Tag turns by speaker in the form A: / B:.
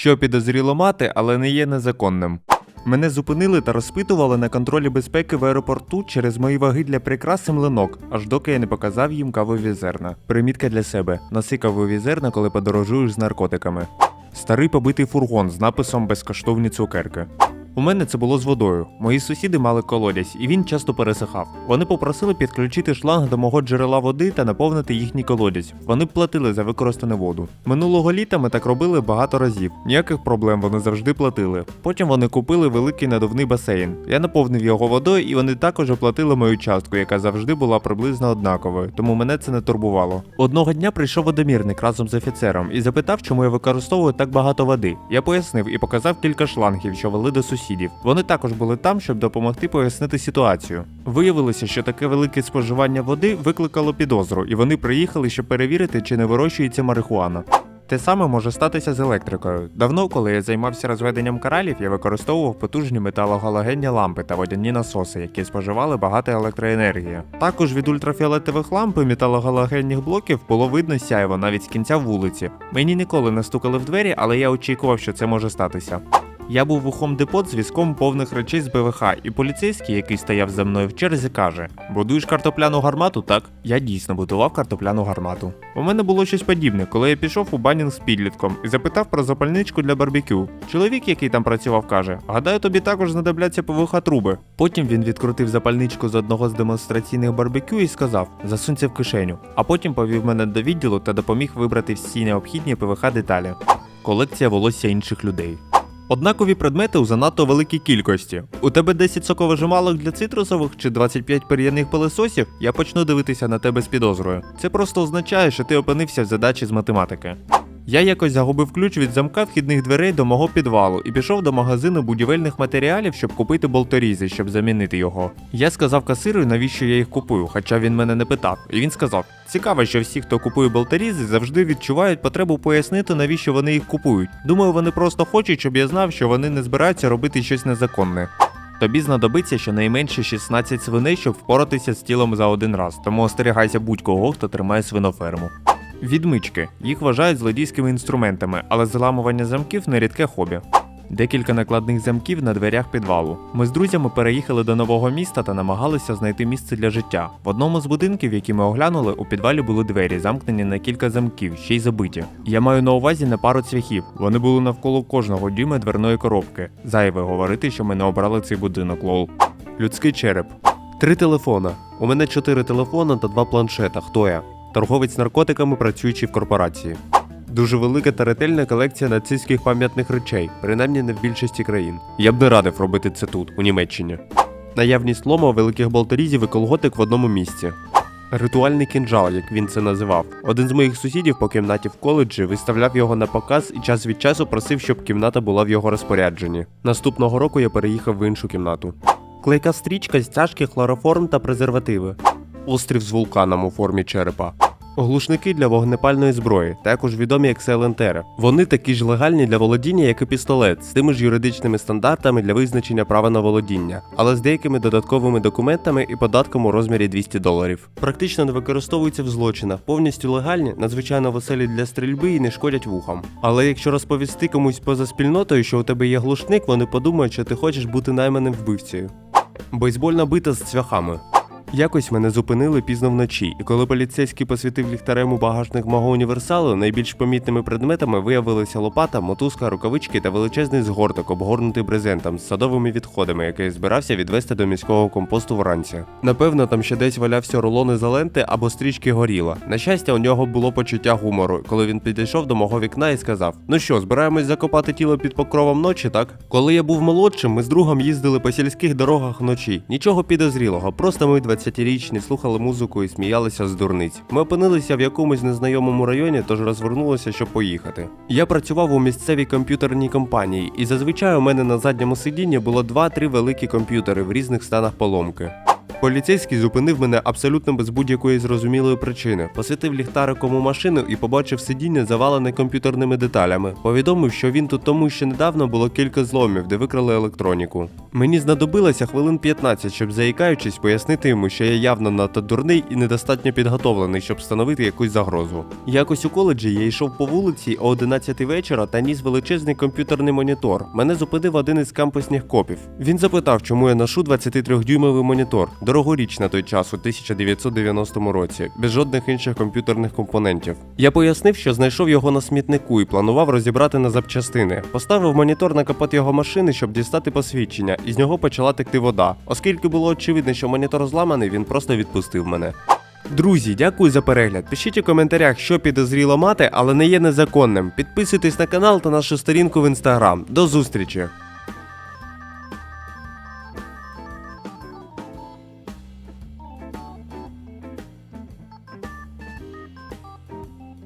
A: що підозріло мати, але не є незаконним. Мене зупинили та розпитували на контролі безпеки в аеропорту через мої ваги для прикраси млинок, аж доки я не показав їм кавові зерна. Примітка для себе: носи кавові зерна, коли подорожуєш з наркотиками. Старий побитий фургон з написом Безкоштовні цукерки. У мене це було з водою. Мої сусіди мали колодязь, і він часто пересихав. Вони попросили підключити шланг до мого джерела води та наповнити їхній колодязь. Вони платили за використану воду. Минулого літа ми так робили багато разів. Ніяких проблем вони завжди платили. Потім вони купили великий надувний басейн. Я наповнив його водою, і вони також оплатили мою частку, яка завжди була приблизно однаковою, тому мене це не турбувало. Одного дня прийшов водомірник разом з офіцером і запитав, чому я використовую так багато води. Я пояснив і показав кілька шлангів, що вели до сусідів. Вони також були там, щоб допомогти пояснити ситуацію. Виявилося, що таке велике споживання води викликало підозру, і вони приїхали, щоб перевірити, чи не вирощується марихуана. Те саме може статися з електрикою. Давно, коли я займався розведенням коралів, я використовував потужні металогалогенні лампи та водяні насоси, які споживали багато електроенергії. Також від ультрафіолетових ламп і металогалогенних блоків було видно сяйво навіть з кінця вулиці. Мені ніколи не стукали в двері, але я очікував, що це може статися. Я був у Depot з візком повних речей з БВХ, і поліцейський, який стояв за мною в черзі, каже: Будуєш картопляну гармату, так? Я дійсно будував картопляну гармату. У мене було щось подібне, коли я пішов у банінг з підлітком і запитав про запальничку для барбекю. Чоловік, який там працював, каже: Гадаю, тобі також знадобляться ПВХ труби. Потім він відкрутив запальничку з одного з демонстраційних барбекю і сказав: Засунь це в кишеню. А потім повів мене до відділу та допоміг вибрати всі необхідні ПВХ деталі. Колекція волосся інших людей. Однакові предмети у занадто великій кількості. У тебе 10 соковижималок для цитрусових чи 25 пер'яних пилососів, я почну дивитися на тебе з підозрою. Це просто означає, що ти опинився в задачі з математики. Я якось загубив ключ від замка вхідних дверей до мого підвалу і пішов до магазину будівельних матеріалів, щоб купити болторізи, щоб замінити його. Я сказав касиру, навіщо я їх купую, хоча він мене не питав. І він сказав: цікаво, що всі, хто купує болторізи, завжди відчувають потребу пояснити, навіщо вони їх купують. Думаю, вони просто хочуть, щоб я знав, що вони не збираються робити щось незаконне. Тобі знадобиться щонайменше 16 свиней, щоб впоратися з тілом за один раз, тому остерігайся будь-кого, хто тримає свиноферму. Відмички. Їх вважають злодійськими інструментами, але заламування замків нерідке хобі. Декілька накладних замків на дверях підвалу. Ми з друзями переїхали до нового міста та намагалися знайти місце для життя. В одному з будинків, які ми оглянули, у підвалі були двері, замкнені на кілька замків, ще й забиті. Я маю на увазі не пару цвяхів. Вони були навколо кожного дюйма дверної коробки. Зайве говорити, що ми не обрали цей будинок, лол. Людський череп. Три телефона. У мене чотири телефона та два планшета. Хто я? Торговець наркотиками, працюючий в корпорації. Дуже велика та ретельна колекція нацистських пам'ятних речей, принаймні не в більшості країн. Я б не радив робити це тут, у Німеччині. Наявність лома, великих болторізів і колготик в одному місці. Ритуальний кінжал, як він це називав. Один з моїх сусідів по кімнаті в коледжі виставляв його на показ і час від часу просив, щоб кімната була в його розпорядженні. Наступного року я переїхав в іншу кімнату. Клейка стрічка, стяжки, хлороформ та презервативи. Острів з вулканом у формі черепа. Глушники для вогнепальної зброї, також відомі як селентери. Вони такі ж легальні для володіння, як і пістолет, з тими ж юридичними стандартами для визначення права на володіння, але з деякими додатковими документами і податком у розмірі 200 доларів. Практично не використовуються в злочинах, повністю легальні, надзвичайно веселі для стрільби і не шкодять вухам. Але якщо розповісти комусь поза спільнотою, що у тебе є глушник, вони подумають, що ти хочеш бути найманим вбивцею. Бейсбольна бита з цвяхами. Якось мене зупинили пізно вночі, і коли поліцейський посвітив ліхтарем у багажник мого універсалу, найбільш помітними предметами виявилися лопата, мотузка, рукавички та величезний згорток, обгорнутий брезентом з садовими відходами, який я збирався відвести до міського компосту вранці. Напевно, там ще десь валявся рулон ізоленти або стрічки горіла. На щастя, у нього було почуття гумору, коли він підійшов до мого вікна і сказав: Ну що, збираємось закопати тіло під покровом ночі, так? Коли я був молодшим, ми з другом їздили по сільських дорогах вночі. Нічого підозрілого, просто ми 20-річні слухали музику і сміялися з дурниць. Ми опинилися в якомусь незнайомому районі, тож розвернулися, щоб поїхати. Я працював у місцевій комп'ютерній компанії, і зазвичай у мене на задньому сидінні було 2-3 великі комп'ютери в різних станах поломки.
B: Поліцейський зупинив мене абсолютно без будь-якої зрозумілої причини, посвітив ліхтариком у машину і побачив сидіння завалене комп'ютерними деталями. Повідомив, що він тут тому, що недавно було кілька зломів, де викрали електроніку. Мені знадобилося хвилин 15, щоб заїкаючись пояснити йому, що я явно надто дурний і недостатньо підготовлений, щоб встановити якусь загрозу. Якось у коледжі я йшов по вулиці о 11 вечора та ніс величезний комп'ютерний монітор. Мене зупинив один із кампусних копів. Він запитав, чому я ношу 23-дюймовий монітор, дорогоріч на той час у 1990 році, без жодних інших комп'ютерних компонентів. Я пояснив, що знайшов його на смітнику і планував розібрати на запчастини. Поставив монітор на капот його машини, щоб дістати посвідчення, і з нього почала текти вода. Оскільки було очевидно, що монітор зламаний, він просто відпустив мене. Друзі, дякую за перегляд. Пишіть у коментарях, що підозріло мати, але не є незаконним. Підписуйтесь на канал та нашу сторінку в інстаграм. До зустрічі!